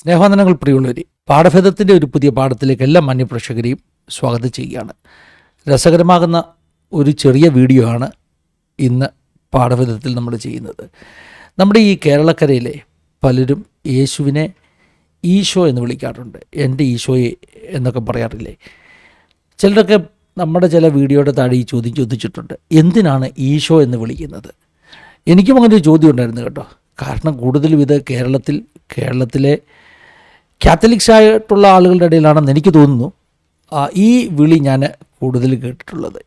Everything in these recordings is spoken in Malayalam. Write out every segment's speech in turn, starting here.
സ്നേഹവന്ദനങ്ങൾ പ്രിയമുള്ളവർ പാഠഭേദത്തിന്റെ ഒരു പുതിയ പാഠത്തിലേക്ക് എല്ലാ മാന്യപ്രേക്ഷകരെയും സ്വാഗതം ചെയ്യുകയാണ്. രസകരമാകുന്ന ഒരു ചെറിയ വീഡിയോ ആണ് ഇന്ന് പാഠഭേദത്തിൽ നമ്മൾ ചെയ്യുന്നത്. നമ്മുടെ ഈ കേരളക്കരയിലെ പലരും യേശുവിനെ ഈശോ എന്ന് വിളിക്കാറുണ്ട്. എന്റെ ഈശോയെ എന്നൊക്കെ പറയാറില്ലേ? ചിലരൊക്കെ നമ്മുടെ ചില വീഡിയോയുടെ താഴെ ഈ ചോദ്യം ചോദിച്ചിട്ടുണ്ട്. എന്തിനാണ് ഈശോ എന്ന് വിളിക്കുന്നത്? എനിക്കും അങ്ങനെ ഒരു ചോദ്യം ഉണ്ടായിരുന്നു കേട്ടോ. കാരണം കൂടുതലും ഇത് കേരളത്തിൽ കേരളത്തിലെ കാത്തലിക്സ് ആയിട്ടുള്ള ആളുകളുടെ ഇടയിലാണെന്ന് എനിക്ക് തോന്നുന്നു. ഈ വിളി ഞാൻ കൂടുതൽ കേട്ടിട്ടുള്ളത്.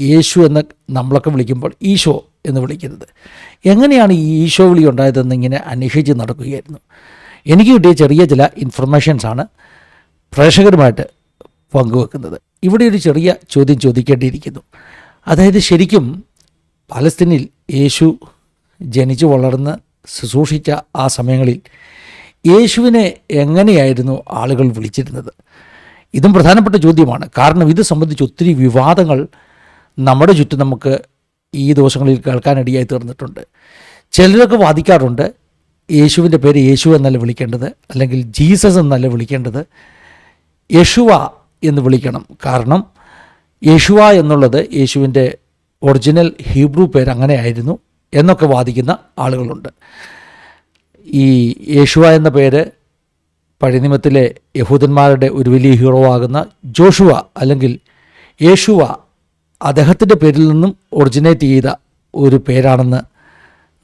യേശു എന്ന് നമ്മളൊക്കെ വിളിക്കുമ്പോൾ ഈശോ എന്ന് വിളിക്കുന്നത്. എങ്ങനെയാണ് ഈ ഈശോ വിളി ഉണ്ടായതെന്ന് ഇങ്ങനെ അന്വേഷിച്ച് നടക്കുകയായിരുന്നു. എനിക്ക് കിട്ടിയ ചെറിയ ചില ഇൻഫർമേഷൻസാണ് പ്രേക്ഷകരുമായിട്ട് പങ്കുവെക്കുന്നത്. ഇവിടെ ഒരു ചെറിയ ചോദ്യം ചോദിക്കേണ്ടിയിരിക്കുന്നു. അതായത് ശരിക്കും പലസ്തീനിൽ യേശു ജനിച്ചു വളർന്ന് ശുശ്രൂഷിച്ച ആ സമയങ്ങളിൽ യേശുവിനെ എങ്ങനെയായിരുന്നു ആളുകൾ വിളിച്ചിരുന്നത്? ഇതും പ്രധാനപ്പെട്ട ചോദ്യമാണ്. കാരണം ഇത് സംബന്ധിച്ച് ഒത്തിരി വിവാദങ്ങൾ നമ്മുടെ ചുറ്റും നമുക്ക് ഈ ദിവസങ്ങളിൽ കേൾക്കാനിടയായി തീർന്നിട്ടുണ്ട്. ചിലരൊക്കെ വാദിക്കാറുണ്ട് യേശുവിന്റെ പേര് യേശു എന്നല്ല വിളിക്കേണ്ടത് അല്ലെങ്കിൽ ജീസസ് എന്നല്ല വിളിക്കേണ്ടത് യശുവ എന്ന് വിളിക്കണം. കാരണം യേശുവ എന്നുള്ളത് യേശുവിന്റെ ഒറിജിനൽ ഹീബ്രു പേര് അങ്ങനെയായിരുന്നു എന്നൊക്കെ വാദിക്കുന്ന ആളുകളുണ്ട്. ഈ യേശുവ എന്ന പേര് പഴയ നിയമത്തിലെ യഹൂദന്മാരുടെ ഒരു വലിയ ഹീറോ ആകുന്ന ജോഷുവ അല്ലെങ്കിൽ യേശുവ അദ്ദേഹത്തിന്റെ പേരിൽ നിന്നും ഒറിജിനേറ്റ് ചെയ്ത ഒരു പേരാണെന്ന്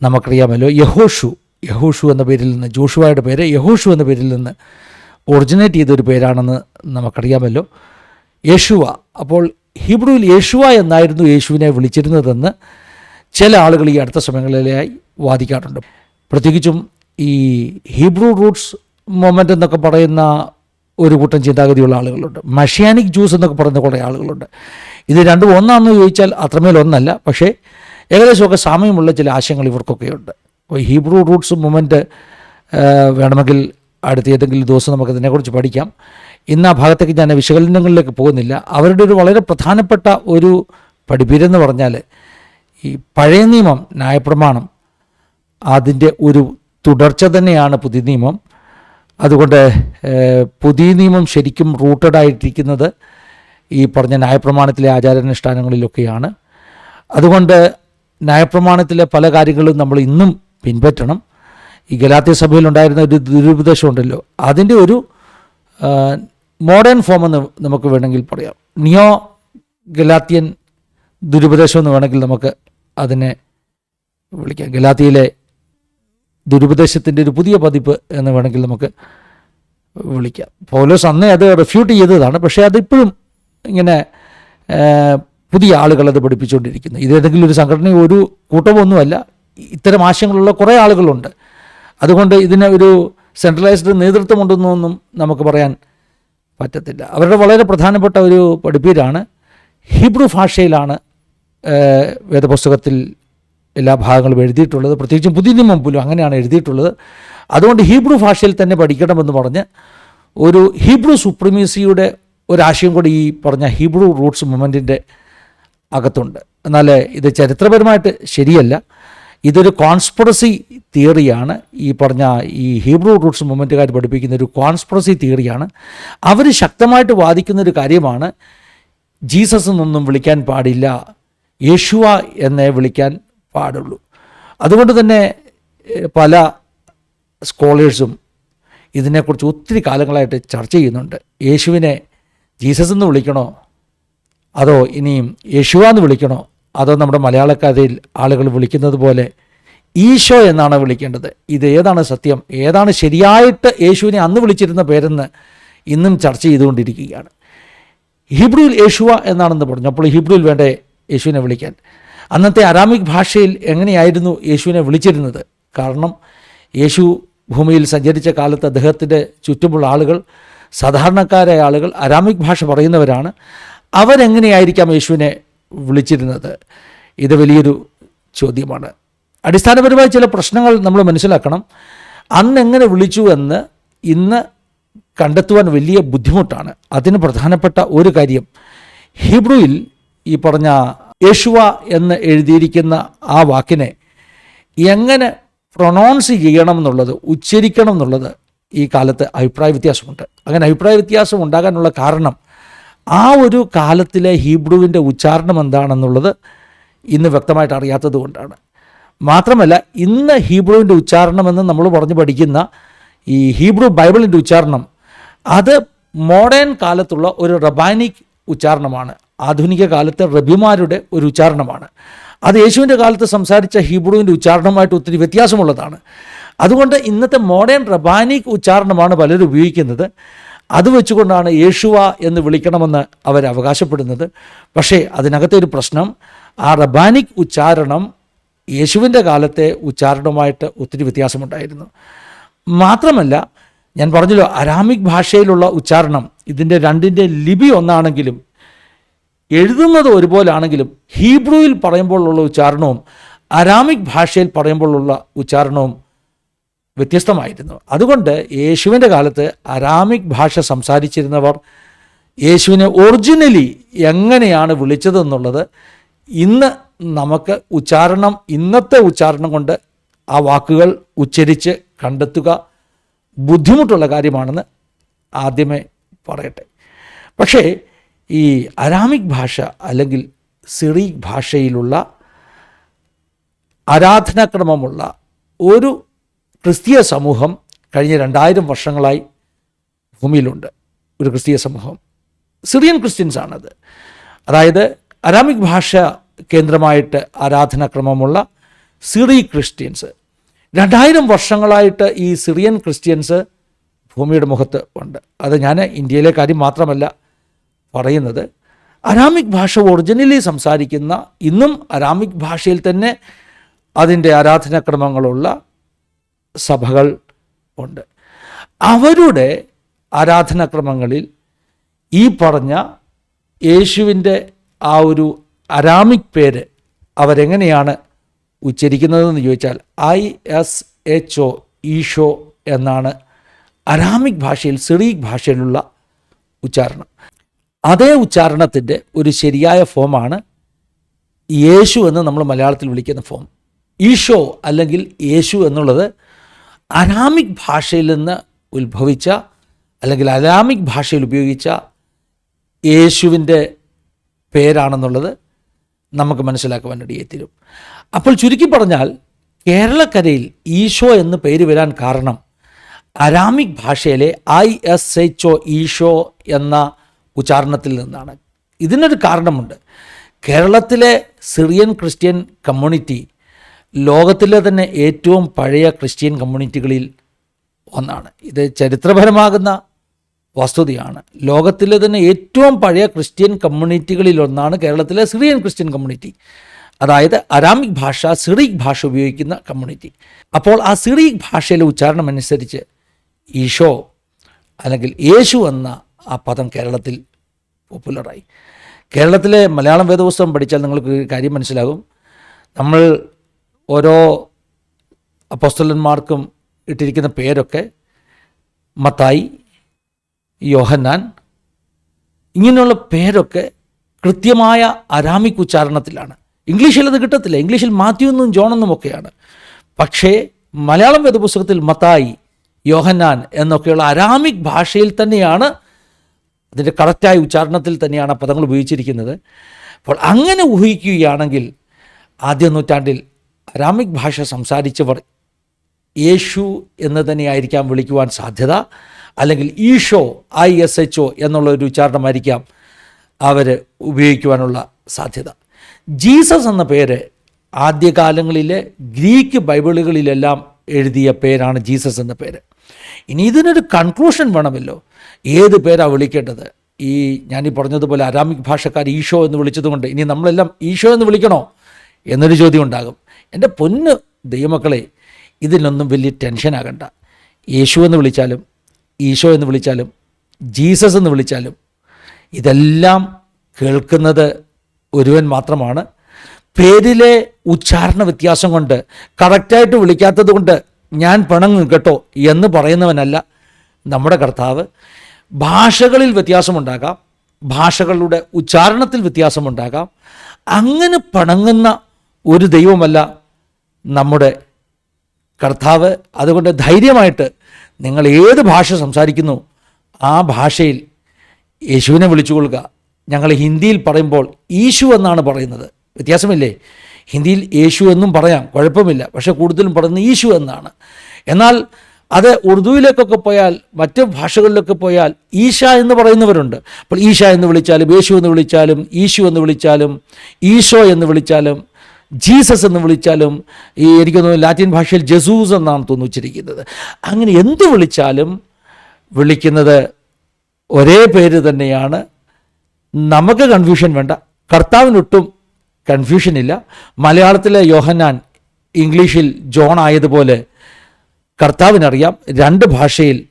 നമുക്കറിയാമല്ലോ. യഹോഷു യഹോഷു എന്ന പേരിൽ നിന്ന് ജോഷുവയുടെ പേര് യഹോഷു എന്ന പേരിൽ നിന്ന് ഒറിജിനേറ്റ് ചെയ്ത ഒരു പേരാണെന്ന് നമുക്കറിയാമല്ലോ. യേശുവ അപ്പോൾ ഹിബ്രുവിൽ യേശുവ എന്നായിരുന്നു യേശുവിനെ വിളിച്ചിരുന്നതെന്ന് ചില ആളുകൾ ഈ അടുത്ത സമയങ്ങളിലായി വാദിക്കാറുണ്ട്. പ്രത്യേകിച്ചും ഈ ഹീബ്രു റൂട്ട്സ് മൊമെന്റ് എന്നൊക്കെ പറയുന്ന ഒരു കൂട്ടം ചിന്താഗതിയുള്ള ആളുകളുണ്ട്. മഷിയാനിക് ജ്യൂസ് എന്നൊക്കെ പറയുന്ന കുറേ ആളുകളുണ്ട്. ഇത് രണ്ടും ഒന്നാണെന്ന് ചോദിച്ചാൽ അത്രമേൽ ഒന്നല്ല. പക്ഷേ ഏകദേശമൊക്കെ സാമ്യമുള്ള ചില ആശയങ്ങൾ ഇവർക്കൊക്കെ ഉണ്ട് അപ്പോൾ ഹീബ്രു റൂട്ട്സ് മൊമെന്റ് വേണമെങ്കിൽ അടുത്ത ഏതെങ്കിലും ദിവസം നമുക്ക് ഇതിനെക്കുറിച്ച് പഠിക്കാം. ഇന്ന് ആ ഭാഗത്തേക്ക് ഞാൻ വിശകലനങ്ങളിലേക്ക് പോകുന്നില്ല. അവരുടെ ഒരു വളരെ പ്രധാനപ്പെട്ട ഒരു പഠിപ്പീരെന്ന് പറഞ്ഞാൽ ഈ പഴയ നിയമം ന്യായപ്രമാണം അതിന്റെ ഒരു തുടർച്ച തന്നെയാണ് പുതിയ നിയമം. അതുകൊണ്ട് പുതിയ നിയമം ശരിക്കും റൂട്ടഡ് ആയിട്ടിരിക്കുന്നത് ഈ പറഞ്ഞ ന്യായപ്രമാണത്തിലെ ആചാരാനുഷ്ഠാനങ്ങളിലൊക്കെയാണ്. അതുകൊണ്ട് ന്യായപ്രമാണത്തിലെ പല കാര്യങ്ങളും നമ്മൾ ഇന്നും പിൻപറ്റണം. ഈ ഗലാത്യ സഭയിലുണ്ടായിരുന്ന ഒരു ദുരുപദേശം ഉണ്ടല്ലോ. അതിന്റെ ഒരു മോഡേൺ ഫോം എന്ന് നമുക്ക് വേണമെങ്കിൽ പറയാം. നിയോ ഗലാത്യൻ ദുരുപദേശം എന്ന് വേണമെങ്കിൽ നമുക്ക് അതിനെ വിളിക്കാം. ഗലാത്തിയിലെ ദുരുപദേശത്തിന്റെ ഒരു പുതിയ പതിപ്പ് എന്ന് വേണമെങ്കിൽ നമുക്ക് വിളിക്കാം. പൗലോസ് അന്നേ അത് റെഫ്യൂട്ട് ചെയ്തതാണ്. പക്ഷേ അതിപ്പോഴും ഇങ്ങനെ പുതിയ ആളുകൾ അത് പഠിപ്പിച്ചുകൊണ്ടിരിക്കുന്നു. ഇതേതെങ്കിലും ഒരു സംഘടന ഒരു കൂട്ടമൊന്നുമല്ല ഇത്തരം ആശയങ്ങളുള്ള കുറേ ആളുകളുണ്ട്. അതുകൊണ്ട് ഇതിന് ഒരു സെൻട്രലൈസ്ഡ് നേതൃത്വമുണ്ടെന്നൊന്നും നമുക്ക് പറയാൻ പറ്റത്തില്ല. അവരുടെ വളരെ പ്രധാനപ്പെട്ട ഒരു പഠിപ്പീരാണ്. ഹിബ്രു ഭാഷയിലാണ് വേദപുസ്തകത്തിൽ എല്ലാ ഭാഗങ്ങളും എഴുതിയിട്ടുള്ളത്. പ്രത്യേകിച്ചും പുതിയ നിയമം പോലും അങ്ങനെയാണ് എഴുതിയിട്ടുള്ളത്. അതുകൊണ്ട് ഹീബ്രു ഭാഷയിൽ തന്നെ പഠിക്കണമെന്ന് പറഞ്ഞ് ഒരു ഹീബ്രു സുപ്രീമസിയുടെ ഒരാശയം കൂടി ഈ പറഞ്ഞ ഹീബ്രു റൂട്ട്സ് മൂവ്മെന്റിന്റെ അകത്തുണ്ട്. എന്നാൽ ഇത് ചരിത്രപരമായിട്ട് ശരിയല്ല. ഇതൊരു കോൺസ്പിറസി തിയറിയാണ്. ഈ പറഞ്ഞ ഈ ഹീബ്രു റൂട്ട്സ് മൂവ്മെന്റുകാർ പഠിപ്പിക്കുന്ന ഒരു കോൺസ്പിറസി തിയറിയാണ്. അവർ ശക്തമായിട്ട് വാദിക്കുന്ന ഒരു കാര്യമാണ് ജീസസ് എന്നൊന്നും വിളിക്കാൻ പാടില്ല യേശുവ എന്നെ വിളിക്കാൻ പാടുള്ളൂ. അതുകൊണ്ട് തന്നെ പല സ്കോളേഴ്സും ഇതിനെക്കുറിച്ച് ഒത്തിരി കാലങ്ങളായിട്ട് ചർച്ച ചെയ്യുന്നുണ്ട്. യേശുവിനെ ജീസസ് എന്ന് വിളിക്കണോ? അതോ ഇനിയും യേശുവ എന്ന് വിളിക്കണോ? അതോ നമ്മുടെ മലയാളക്കഥയിൽ ആളുകൾ വിളിക്കുന്നത് പോലെ ഈശോ എന്നാണ് വിളിക്കേണ്ടത്? ഇത് ഏതാണ് സത്യം? ഏതാണ് ശരിയായിട്ട് യേശുവിനെ അന്ന് വിളിച്ചിരുന്ന പേരെന്ന് ഇന്നും ചർച്ച ചെയ്തുകൊണ്ടിരിക്കുകയാണ്. ഹിബ്രുവിൽ യേശുവ എന്നാണെന്ന് പറഞ്ഞു. അപ്പോൾ ഹിബ്രുവിൽ വേണ്ടേ യേശുവിനെ വിളിക്കാൻ? അന്നത്തെ അരാമിക് ഭാഷയിൽ എങ്ങനെയായിരുന്നു യേശുവിനെ വിളിച്ചിരുന്നത്? കാരണം യേശു ഭൂമിയിൽ സഞ്ചരിച്ച കാലത്ത് അദ്ദേഹത്തിന്റെ ചുറ്റുമുള്ള ആളുകൾ സാധാരണക്കാരായ ആളുകൾ അരാമിക് ഭാഷ പറയുന്നവരാണ്. അവരെങ്ങനെയായിരിക്കാം യേശുവിനെ വിളിച്ചിരുന്നത്? ഇത് വലിയൊരു ചോദ്യമാണ്. അടിസ്ഥാനപരമായ ചില പ്രശ്നങ്ങൾ നമ്മൾ മനസ്സിലാക്കണം. അന്ന് എങ്ങനെ വിളിച്ചു എന്ന് ഇന്ന് കണ്ടെത്തുവാൻ വലിയ ബുദ്ധിമുട്ടാണ്. അതിന് പ്രധാനപ്പെട്ട ഒരു കാര്യം ഹിബ്രുവിൽ ഈ പറഞ്ഞ യേശുവ എന്ന് എഴുതിയിരിക്കുന്ന ആ വാക്കിനെ എങ്ങനെ പ്രൊണൗൺസ് ചെയ്യണം എന്നുള്ളത് ഉച്ചരിക്കണം എന്നുള്ളത് ഈ കാലത്ത് അഭിപ്രായ വ്യത്യാസമുണ്ട്. അങ്ങനെ അഭിപ്രായ വ്യത്യാസം ഉണ്ടാകാനുള്ള കാരണം ആ ഒരു കാലത്തിലെ ഹീബ്രുവിന്റെ ഉച്ചാരണം എന്താണെന്നുള്ളത് ഇന്ന് വ്യക്തമായിട്ട് അറിയാത്തത് കൊണ്ടാണ്. മാത്രമല്ല ഇന്ന് ഹീബ്രുവിന്റെ ഉച്ചാരണം എന്ന് നമ്മൾ പറഞ്ഞു പഠിക്കുന്ന ഈ ഹീബ്രു ബൈബിളിന്റെ ഉച്ചാരണം അത് മോഡേൺ കാലത്തുള്ള ഒരു റബാനിക് ഉച്ചാരണമാണ്. ആധുനിക കാലത്തെ റബിമാരുടെ ഒരു ഉച്ചാരണമാണ്. അത് യേശുവിന്റെ കാലത്ത് സംസാരിച്ച ഹീബ്രുവിന്റെ ഉച്ചാരണമായിട്ട് ഒത്തിരി വ്യത്യാസമുള്ളതാണ്. അതുകൊണ്ട് ഇന്നത്തെ മോഡേൺ റബാനിക് ഉച്ചാരണമാണ് പലരും ഉപയോഗിക്കുന്നത്. അത് വെച്ചുകൊണ്ടാണ് യേശുവ എന്ന് വിളിക്കണമെന്ന് അവർ അവകാശപ്പെടുന്നത്. പക്ഷേ അതിനകത്തെ ഒരു പ്രശ്നം ആ റബാനിക് ഉച്ചാരണം യേശുവിന്റെ കാലത്തെ ഉച്ചാരണവുമായിട്ട് ഒത്തിരി വ്യത്യാസമുണ്ടായിരുന്നു. മാത്രമല്ല ഞാൻ പറഞ്ഞല്ലോ അരാമിക് ഭാഷയിലുള്ള ഉച്ചാരണം ഇതിന്റെ രണ്ടിന്റെ ലിപി ഒന്നാണെങ്കിലും എഴുതുന്നത് ഒരുപോലാണെങ്കിലും ഹീബ്രുവിൽ പറയുമ്പോഴുള്ള ഉച്ചാരണവും അരാമിക് ഭാഷയിൽ പറയുമ്പോഴുള്ള ഉച്ചാരണവും വ്യത്യസ്തമായിരുന്നു. അതുകൊണ്ട് യേശുവിന്റെ കാലത്ത് അരാമിക് ഭാഷ സംസാരിച്ചിരുന്നവർ യേശുവിനെ ഒറിജിനലി എങ്ങനെയാണ് വിളിച്ചതെന്നുള്ളത് ഇന്ന് നമുക്ക് ഉച്ചാരണം ഇന്നത്തെ ഉച്ചാരണം കൊണ്ട് ആ വാക്കുകൾ ഉച്ചരിച്ച് കണ്ടെത്തുക ബുദ്ധിമുട്ടുള്ള കാര്യമാണെന്ന് ആദ്യമേ പറയട്ടെ. പക്ഷേ ഈ അരാമിക് ഭാഷ അല്ലെങ്കിൽ സിറി ഭാഷയിലുള്ള ആരാധനാക്രമമുള്ള ഒരു ക്രിസ്തീയ സമൂഹം കഴിഞ്ഞ രണ്ടായിരം വർഷങ്ങളായി ഭൂമിയിലുണ്ട്. ഒരു ക്രിസ്തീയ സമൂഹം. സിറിയൻ ക്രിസ്ത്യൻസ് ആണത്. അതായത് അരാമിക് ഭാഷ കേന്ദ്രമായിട്ട് ആരാധനാക്രമമുള്ള സിറി ക്രിസ്ത്യൻസ്. രണ്ടായിരം വർഷങ്ങളായിട്ട് ഈ സിറിയൻ ക്രിസ്ത്യൻസ് ഭൂമിയുടെ മുഖത്ത് ഉണ്ട്. അത് ഞാൻ ഇന്ത്യയിലെ കാര്യം മാത്രമല്ല പറയുന്നത് അരാമിക് ഭാഷ ഒറിജിനലി സംസാരിക്കുന്ന ഇന്നും അരാമിക് ഭാഷയിൽ തന്നെ അതിന്റെ ആരാധനാക്രമങ്ങളുള്ള സഭകൾ ഉണ്ട്. അവരുടെ ആരാധനാക്രമങ്ങളിൽ ഈ പറഞ്ഞ യേശുവിന്റെ ആ ഒരു അരാമിക് പേര് അവരെങ്ങനെയാണ് ഉച്ചരിക്കുന്നതെന്ന് ചോദിച്ചാൽ I S H O Isho എന്നാണ് അരാമിക് ഭാഷയിൽ സിറീക് ഭാഷയിലുള്ള ഉച്ചാരണം. അതേ ഉച്ചാരണത്തിന്റെ ഒരു ശരിയായ ഫോമാണ് യേശു എന്ന് നമ്മൾ മലയാളത്തിൽ വിളിക്കുന്ന ഫോം. ഈഷോ അല്ലെങ്കിൽ യേശു എന്നുള്ളത് അരാമിക് ഭാഷയിൽ നിന്ന് ഉത്ഭവിച്ച അല്ലെങ്കിൽ അരാമിക് ഭാഷയിൽ ഉപയോഗിച്ച യേശുവിന്റെ പേരാണെന്നുള്ളത് നമുക്ക് മനസ്സിലാക്കുവാൻ ഇടയെത്തിരും അപ്പോൾ ചുരുക്കി പറഞ്ഞാൽ കേരളക്കരയിൽ ഈശോ എന്ന് പേര് വരാൻ കാരണം അരാമിക് ഭാഷയിലെ I S H O Isho എന്ന ഉച്ചാരണത്തിൽ നിന്നാണ്. ഇതിനൊരു കാരണമുണ്ട്. കേരളത്തിലെ സിറിയൻ ക്രിസ്ത്യൻ കമ്മ്യൂണിറ്റി ലോകത്തിലെ തന്നെ ഏറ്റവും പഴയ ക്രിസ്ത്യൻ കമ്മ്യൂണിറ്റികളിൽ ഒന്നാണ്. ഇത് ചരിത്രപരമാകുന്ന വസ്തുതയാണ്. ലോകത്തിലെ തന്നെ ഏറ്റവും പഴയ ക്രിസ്ത്യൻ കമ്മ്യൂണിറ്റികളിൽ ഒന്നാണ് കേരളത്തിലെ സിറിയൻ ക്രിസ്ത്യൻ കമ്മ്യൂണിറ്റി. അതായത് അരാമിക് ഭാഷ സിറിക് ഭാഷ ഉപയോഗിക്കുന്ന കമ്മ്യൂണിറ്റി. അപ്പോൾ ആ സിറിക് ഭാഷയിലെ ഉച്ചാരണം അനുസരിച്ച് ഈശോ അല്ലെങ്കിൽ യേശു എന്ന ആ പദം കേരളത്തിൽ പോപ്പുലറായി കേരളത്തിലെ മലയാളം വേദപുസ്തകം പഠിച്ചാൽ നിങ്ങൾക്ക് കാര്യം മനസ്സിലാകും. നമ്മൾ ഓരോ അപ്പോസ്തലന്മാർക്കും ഇട്ടിരിക്കുന്ന പേരൊക്കെ മത്തായി യോഹന്നാൻ ഇങ്ങനെയുള്ള പേരൊക്കെ കൃത്യമായ അരാമിക് ഉച്ചാരണത്തിലാണ്. ഇംഗ്ലീഷിൽ അത് കിട്ടത്തില്ല. ഇംഗ്ലീഷിൽ മാത്യു എന്നും ജോൺ എന്നും ഒക്കെയാണ്. പക്ഷേ മലയാളം വേദപുസ്തകത്തിൽ മത്തായി യോഹന്നാൻ എന്നൊക്കെയുള്ള അരാമിക് ഭാഷയിൽ തന്നെയാണ് അതിന്റെ കറക്റ്റായ ഉച്ചാരണത്തിൽ തന്നെയാണ് ആ പദങ്ങൾ ഉപയോഗിച്ചിരിക്കുന്നത്. അപ്പോൾ അങ്ങനെ ഊഹിക്കുകയാണെങ്കിൽ ആദ്യ നൂറ്റാണ്ടിൽ അരാമിക് ഭാഷ സംസാരിച്ചവർ യേശു എന്ന് തന്നെയായിരിക്കാം വിളിക്കുവാൻ സാധ്യത അല്ലെങ്കിൽ Isho I S H O എന്നുള്ള ഒരു ഉച്ചാരണമായിരിക്കാം അവർ ഉപയോഗിക്കുവാനുള്ള സാധ്യത. ജീസസ് എന്ന പേര് ആദ്യകാലങ്ങളിലെ ഗ്രീക്ക് ബൈബിളുകളിലെല്ലാം എഴുതിയ പേരാണ് ജീസസ് എന്ന പേര്. ഇനി ഇതിനൊരു കൺക്ലൂഷൻ വേണമല്ലോ. ഏത് പേരാണ് വിളിക്കേണ്ടത്? ഈ ഞാൻ ഈ പറഞ്ഞതുപോലെ അരാമിക് ഭാഷക്കാർ ഈശോ എന്ന് വിളിച്ചതുകൊണ്ട് ഇനി നമ്മളെല്ലാം ഈശോ എന്ന് വിളിക്കണോ? എന്നൊരു ചോദ്യം ഉണ്ടാകും എന്റെ പൊന്ന് ദൈവമക്കളെ ഇതിനൊന്നും വലിയ ടെൻഷൻ ആകണ്ട. യേശു എന്ന് വിളിച്ചാലും ഈശോ എന്ന് വിളിച്ചാലും ജീസസ് എന്ന് വിളിച്ചാലും ഇതെല്ലാം കേൾക്കുന്നത് ഒരുവൻ മാത്രമാണ്. പേരിലെ ഉച്ചാരണ വ്യത്യാസം കൊണ്ട് കറക്റ്റായിട്ട് വിളിക്കാത്തത് കൊണ്ട് ഞാൻ പിണങ്ങും കേട്ടോ എന്ന് പറയുന്നവനല്ല നമ്മുടെ കർത്താവ്. ഭാഷകളിൽ വ്യത്യാസമുണ്ടാകാം. ഭാഷകളുടെ ഉച്ചാരണത്തിൽ വ്യത്യാസമുണ്ടാകാം. അങ്ങനെ പണങ്ങുന്ന ഒരു ദൈവമല്ല നമ്മുടെ കർത്താവ്. അതുകൊണ്ട് ധൈര്യമായിട്ട് നിങ്ങൾ ഏത് ഭാഷ സംസാരിക്കുന്നു ആ ഭാഷയിൽ യേശുവിനെ വിളിച്ചു കൊള്ളുക ഞങ്ങൾ ഹിന്ദിയിൽ പറയുമ്പോൾ ഈശു എന്നാണ് പറയുന്നത്. വ്യത്യാസമില്ലേ? ഹിന്ദിയിൽ യേശു എന്നും പറയാം. കുഴപ്പമില്ല. പക്ഷേ കൂടുതലും പറയുന്നത് യേശു എന്നാണ്. എന്നാൽ അത് ഉറുദുവിലേക്കൊക്കെ പോയാൽ മറ്റ് ഭാഷകളിലൊക്കെ പോയാൽ ഈശ എന്ന് പറയുന്നവരുണ്ട്. അപ്പോൾ ഈശ എന്ന് വിളിച്ചാലും യേശു എന്ന് വിളിച്ചാലും ഈശു എന്ന് വിളിച്ചാലും ഈശോ എന്ന് വിളിച്ചാലും ജീസസ് എന്ന് വിളിച്ചാലും ഈ എനിക്ക് തോന്നുന്നു ലാറ്റിൻ ഭാഷയിൽ ജസൂസ് എന്നാണ് തോന്നിച്ചിരിക്കുന്നത് അങ്ങനെ എന്ത് വിളിച്ചാലും വിളിക്കുന്നത് ഒരേ പേര് തന്നെയാണ്. നമുക്ക് കൺഫ്യൂഷൻ വേണ്ട. കർത്താവിനൊട്ടും കൺഫ്യൂഷൻ ഇല്ല. മലയാളത്തിലെ യോഹന്നാൻ ഇംഗ്ലീഷിൽ ജോൺ ആയതുപോലെ കർത്താവിനറിയാം. രണ്ട് ഭാഷയിൽ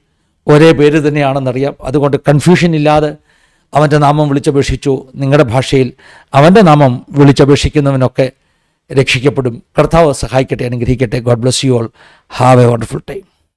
ഒരേ പേര് തന്നെയാണെന്നറിയാം. അതുകൊണ്ട് കൺഫ്യൂഷൻ ഇല്ലാതെ അവന്റെ നാമം വിളിച്ചപേക്ഷിച്ചു. നിങ്ങളുടെ ഭാഷയിൽ അവന്റെ നാമം വിളിച്ചപേക്ഷിക്കുന്നവനൊക്കെ രക്ഷിക്കപ്പെടും. കർത്താവ് സഹായിക്കട്ടെ അനുഗ്രഹിക്കട്ടെ. God bless you all have a wonderful time